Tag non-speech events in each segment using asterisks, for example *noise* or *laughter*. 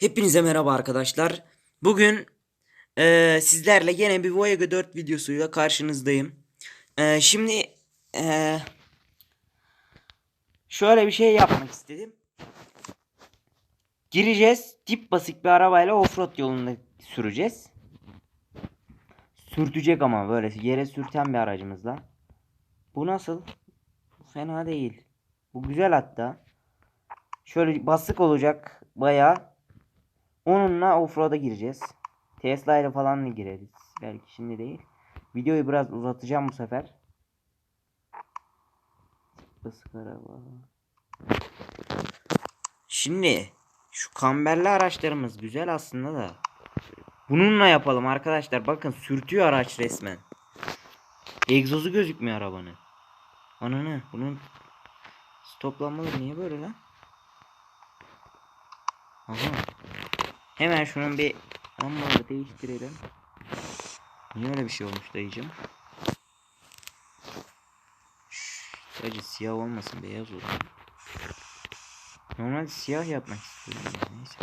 Hepinize merhaba arkadaşlar. Bugün eee, sizlerle yine bir Voyager 4 videosuyla karşınızdayım. Eee, şimdi eee, şöyle bir şey yapmak istedim. Gireceğiz. Dip basık bir arabayla offroad yolunda süreceğiz. Sürtecek ama böyle yere sürten bir aracımızla. Bu nasıl? Fena değil. Bu güzel hatta. Şöyle basık olacak bayağı. Onunla offroad'a gireceğiz. Tesla ile falan gireriz. Belki şimdi değil. Videoyu biraz uzatacağım bu sefer. Basık araba. Şimdi şu kamberli araçlarımız güzel aslında da. Bununla yapalım arkadaşlar. Bakın sürtüyor araç resmen. Egzozu gözükmüyor arabanın. Ananı bunun stoplanmaları niye böyle lan? Aha. Hemen şunun bir ammalı değiştirelim. Niye öyle bir şey olmuş dayıcım? Sadece siyah olmasın beyaz olsun. Normalde siyah yapmak istiyorum. Neyse.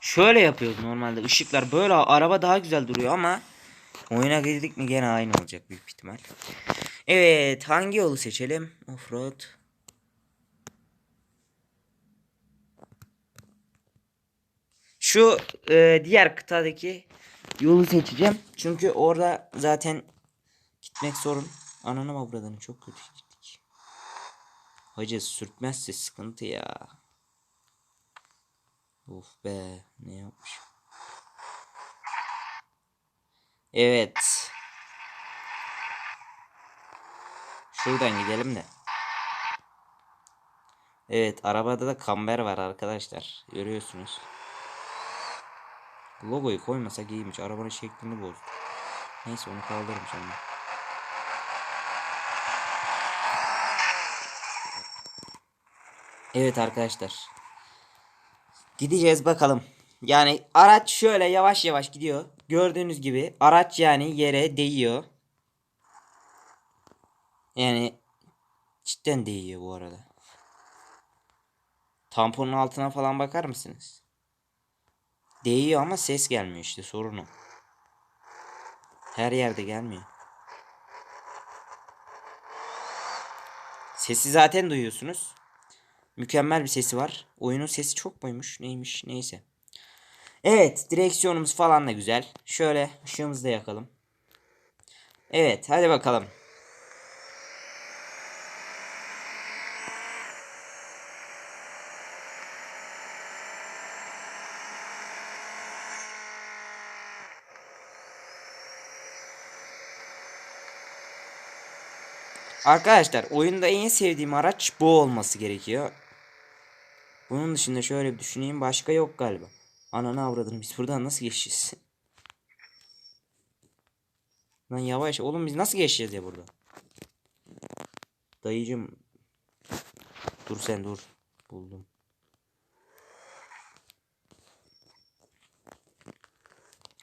Şöyle yapıyoruz normalde. Işıklar böyle araba daha güzel duruyor ama oyuna girdik mi gene aynı olacak büyük ihtimal. Evet hangi yolu seçelim? Offroad. Şu e, diğer kıtadaki yolu seçeceğim. Çünkü orada zaten gitmek sorun. Ananı avradını çok kötü gittik. Hacı sürtmezse sıkıntı ya. Of be ne yapmış. Evet. Şuradan gidelim de. Evet arabada da kamber var arkadaşlar. Görüyorsunuz. Logoyu koymasak iyiymiş. Arabanın şeklini bozdu. Neyse onu kaldırırım sonra. Evet arkadaşlar. Gideceğiz bakalım. Yani araç şöyle yavaş yavaş gidiyor. Gördüğünüz gibi araç yani yere değiyor. Yani cidden değiyor bu arada. Tamponun altına falan bakar mısınız? Değiyor ama ses gelmiyor işte sorun o. Her yerde gelmiyor. Sesi zaten duyuyorsunuz. Mükemmel bir sesi var. Oyunun sesi çok muymuş? Neymiş? Neyse. Evet, direksiyonumuz falan da güzel. Şöyle ışığımızı da yakalım. Evet, hadi bakalım. Arkadaşlar oyunda en sevdiğim araç bu olması gerekiyor. Bunun dışında şöyle bir düşüneyim başka yok galiba. Ananı avradım biz buradan nasıl geçeceğiz? *laughs* Lan yavaş oğlum biz nasıl geçeceğiz ya burada? Dayıcım. Dur sen dur. Buldum.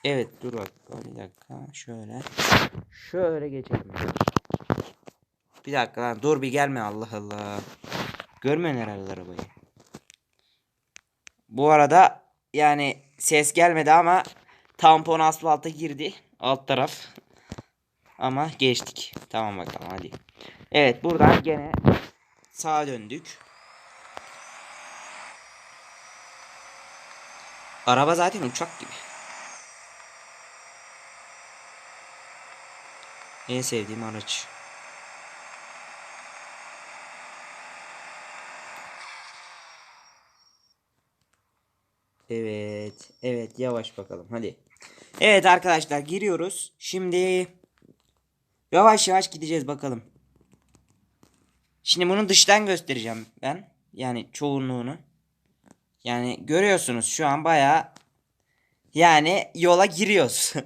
Evet dur bak bir dakika şöyle. Şöyle geçelim. Bir dakika lan dur bir gelme Allah Allah. Görmüyorsun herhalde arabayı. Bu arada yani ses gelmedi ama tampon asfalta girdi. Alt taraf. Ama geçtik. Tamam bakalım hadi. Evet buradan gene sağa döndük. Araba zaten uçak gibi. En sevdiğim araç. Evet. Evet yavaş bakalım hadi. Evet arkadaşlar giriyoruz. Şimdi yavaş yavaş gideceğiz bakalım. Şimdi bunu dıştan göstereceğim ben. Yani çoğunluğunu. Yani görüyorsunuz şu an baya yani yola giriyoruz. *laughs*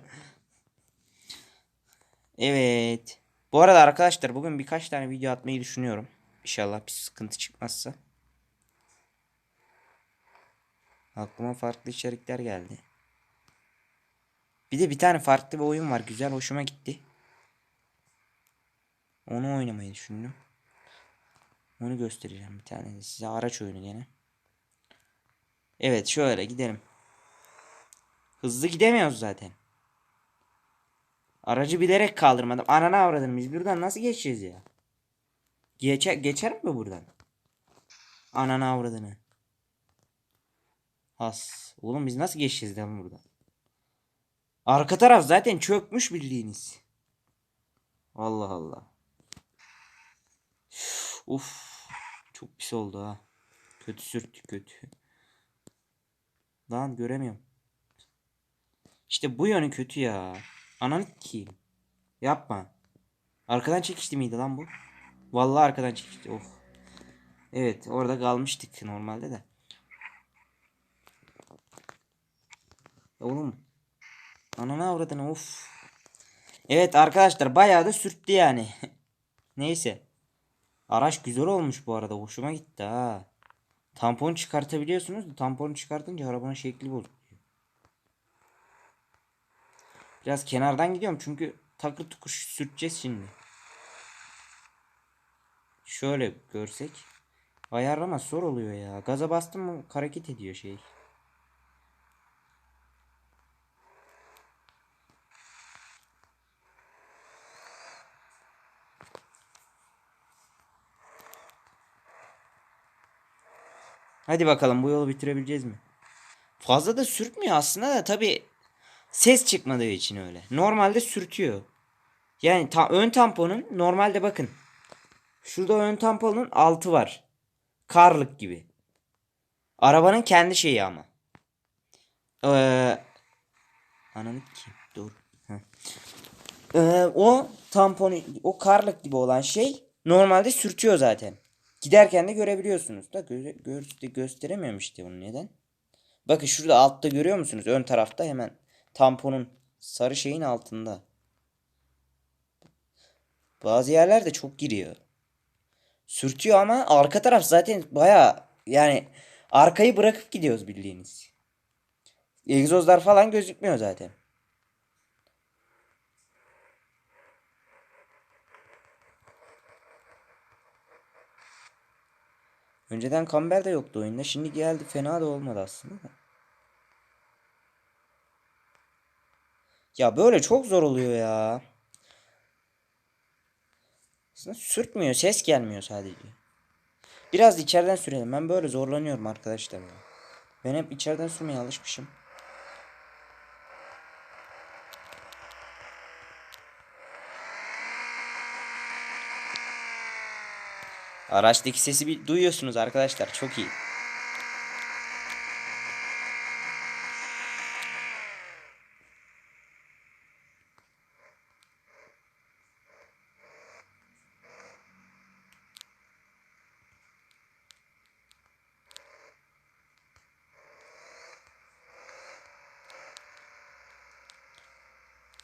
evet. Bu arada arkadaşlar bugün birkaç tane video atmayı düşünüyorum. İnşallah bir sıkıntı çıkmazsa. Aklıma farklı içerikler geldi. Bir de bir tane farklı bir oyun var. Güzel hoşuma gitti. Onu oynamayı düşündüm. Onu göstereceğim bir tane de size. Araç oyunu gene. Evet şöyle gidelim. Hızlı gidemiyoruz zaten. Aracı bilerek kaldırmadım. Ananı avradım. Biz buradan nasıl geçeceğiz ya? Geçer, geçer mi buradan? Ananı avradını. Has. Oğlum biz nasıl geçeceğiz lan buradan? Arka taraf zaten çökmüş bildiğiniz. Allah Allah. Uf. Çok pis oldu ha. Kötü sürttü kötü. Lan göremiyorum. İşte bu yönü kötü ya. Ananı ki. Yapma. Arkadan çekişti miydi lan bu? Vallahi arkadan çekişti. Of. Evet orada kalmıştık normalde de. Ya Oğlum. Ananı avradını of. Evet arkadaşlar bayağı da sürttü yani. *laughs* Neyse. Araç güzel olmuş bu arada. Hoşuma gitti ha. Tampon çıkartabiliyorsunuz da tamponu çıkartınca arabanın şekli bozuluyor. Biraz kenardan gidiyorum çünkü takır tukur sürteceğiz şimdi. Şöyle görsek. Ayarlama zor oluyor ya. Gaza bastım mı hareket ediyor şey. Hadi bakalım bu yolu bitirebileceğiz mi? Fazla da sürtmüyor aslında da tabi ses çıkmadığı için öyle. Normalde sürtüyor. Yani ta ön tamponun normalde bakın. Şurada ön tamponun altı var. Karlık gibi. Arabanın kendi şeyi ama. Ee, ananı kim? Dur. Ee, o tampon, o karlık gibi olan şey normalde sürtüyor zaten. Giderken de görebiliyorsunuz da göre, gö- gösteremiyorum işte bunu neden? Bakın şurada altta görüyor musunuz? Ön tarafta hemen tamponun sarı şeyin altında. Bazı yerlerde çok giriyor. Sürtüyor ama arka taraf zaten baya yani arkayı bırakıp gidiyoruz bildiğiniz. Egzozlar falan gözükmüyor zaten. Önceden kamber de yoktu oyunda. Şimdi geldi. Fena da olmadı aslında da. Ya böyle çok zor oluyor ya. Aslında sürtmüyor. Ses gelmiyor sadece. Biraz içeriden sürelim. Ben böyle zorlanıyorum arkadaşlar. Ben hep içeriden sürmeye alışmışım. Araçtaki sesi bir duyuyorsunuz arkadaşlar. Çok iyi.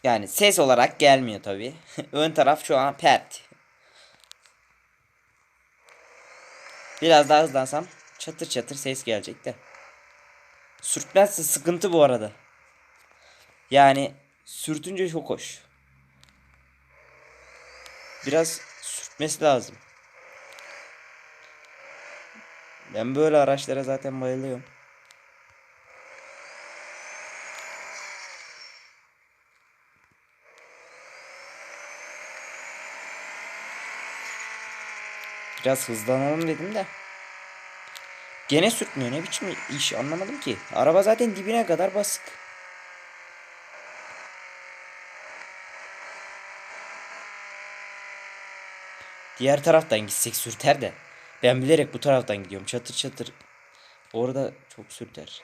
Yani ses olarak gelmiyor tabi. *laughs* Ön taraf şu an pert. Biraz daha hızlansam çatır çatır ses gelecek de. Sürtmezse sıkıntı bu arada. Yani sürtünce çok hoş. Biraz sürtmesi lazım. Ben böyle araçlara zaten bayılıyorum. Biraz hızlanalım dedim de. Gene sürtmüyor. Ne biçim iş anlamadım ki. Araba zaten dibine kadar basık. Diğer taraftan gitsek sürter de. Ben bilerek bu taraftan gidiyorum. Çatır çatır. Orada çok sürter.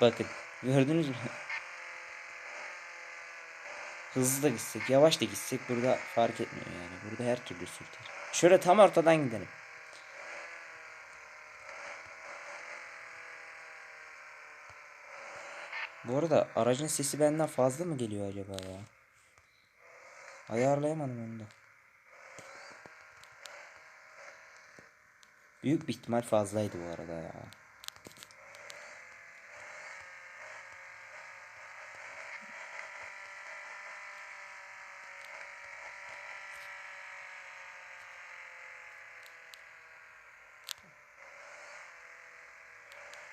Bakın. Gördünüz mü? Hızlı da gitsek, yavaş da gitsek burada fark etmiyor yani. Burada her türlü sürter. Şöyle tam ortadan gidelim. Bu arada aracın sesi benden fazla mı geliyor acaba ya? Ayarlayamadım onu da. Büyük bir ihtimal fazlaydı bu arada ya.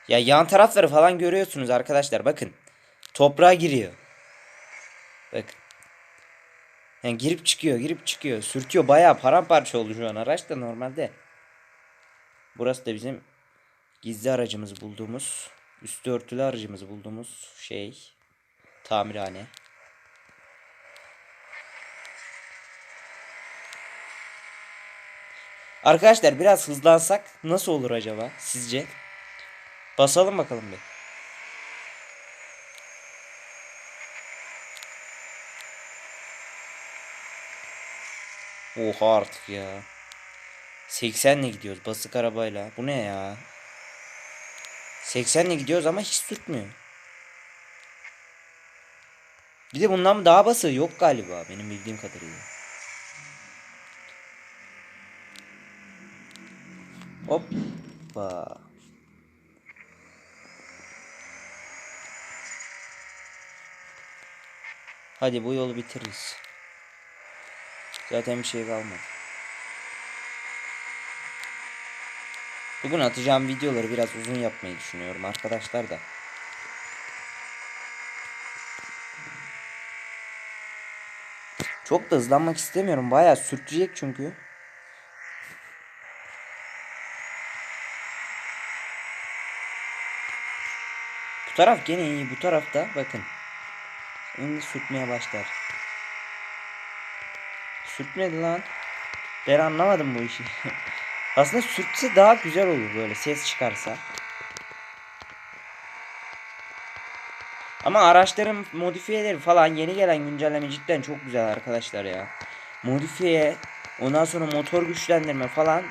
Ya yan tarafları falan görüyorsunuz arkadaşlar bakın. Toprağa giriyor. Bakın. Yani girip çıkıyor, girip çıkıyor. Sürtüyor bayağı paramparça oldu şu an araç da normalde. Burası da bizim gizli aracımız bulduğumuz, üstü örtülü aracımız bulduğumuz şey. Tamirhane. Arkadaşlar biraz hızlansak nasıl olur acaba sizce? Basalım bakalım bir. Oha artık ya. 80 ile gidiyoruz basık arabayla. Bu ne ya? 80 ile gidiyoruz ama hiç sürtmüyor. Bir de bundan daha bası yok galiba benim bildiğim kadarıyla. Hoppa. Hadi bu yolu bitiririz. Zaten bir şey kalmadı. Bugün atacağım videoları biraz uzun yapmayı düşünüyorum arkadaşlar da. Çok da hızlanmak istemiyorum. Bayağı sürtecek çünkü. Bu taraf gene iyi. Bu tarafta bakın. Şimdi sürtmeye başlar. Sürtmedi lan. Ben anlamadım bu işi. *laughs* Aslında sürtse daha güzel olur böyle ses çıkarsa. Ama araçların modifiyeleri falan yeni gelen güncelleme cidden çok güzel arkadaşlar ya. Modifiye, ondan sonra motor güçlendirme falan.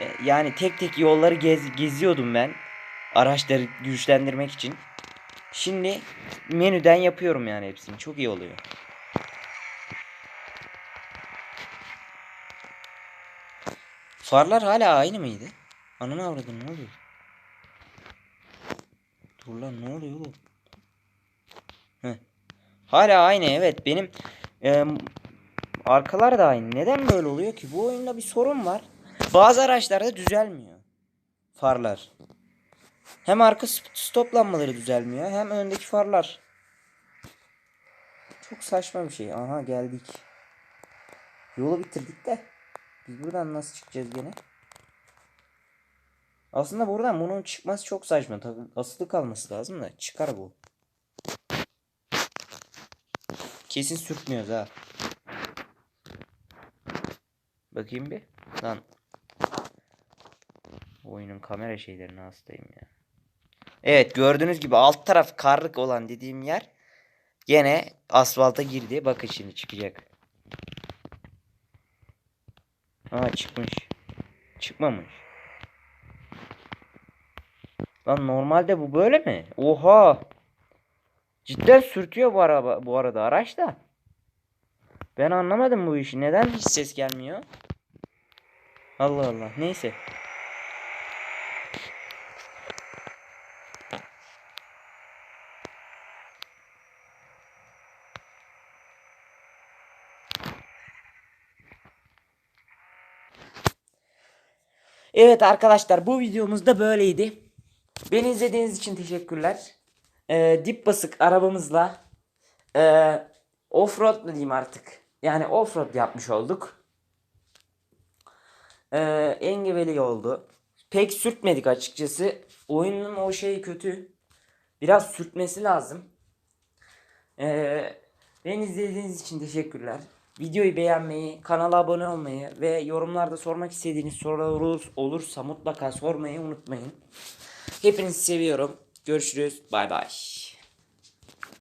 E, Yani tek tek yolları gez, geziyordum ben. Araçları güçlendirmek için. Şimdi menüden yapıyorum yani hepsini. Çok iyi oluyor. Farlar hala aynı mıydı? Ananı avradın ne oluyor? Dur lan ne oluyor oğlum? Heh. Hala aynı evet benim em, arkalar da aynı. Neden böyle oluyor ki? Bu oyunda bir sorun var. Bazı araçlarda düzelmiyor. Farlar. Hem arka sp- stop lambaları düzelmiyor hem öndeki farlar. Çok saçma bir şey. Aha geldik. Yolu bitirdik de. Biz buradan nasıl çıkacağız gene? Aslında buradan bunun çıkması çok saçma. Tabii asılı kalması lazım da çıkar bu. Kesin sürtmüyoruz ha. Bakayım bir. Lan. Oyunun kamera şeylerine hastayım ya. Evet gördüğünüz gibi alt taraf karlık olan dediğim yer gene asfalta girdi. Bakın şimdi çıkacak. Aa çıkmış. Çıkmamış. Lan normalde bu böyle mi? Oha. Cidden sürtüyor bu araba bu arada araç da. Ben anlamadım bu işi. Neden hiç ses gelmiyor? Allah Allah. Neyse. Evet arkadaşlar bu videomuz da böyleydi. Beni izlediğiniz için teşekkürler. Ee, dip basık arabamızla e, offroad mu diyeyim artık. Yani offroad yapmış olduk. Ee, engebeli oldu. Pek sürtmedik açıkçası. Oyunun o şeyi kötü. Biraz sürtmesi lazım. Ee, beni izlediğiniz için teşekkürler. Videoyu beğenmeyi, kanala abone olmayı ve yorumlarda sormak istediğiniz sorular olur, olursa mutlaka sormayı unutmayın. Hepinizi seviyorum. Görüşürüz. Bay bay.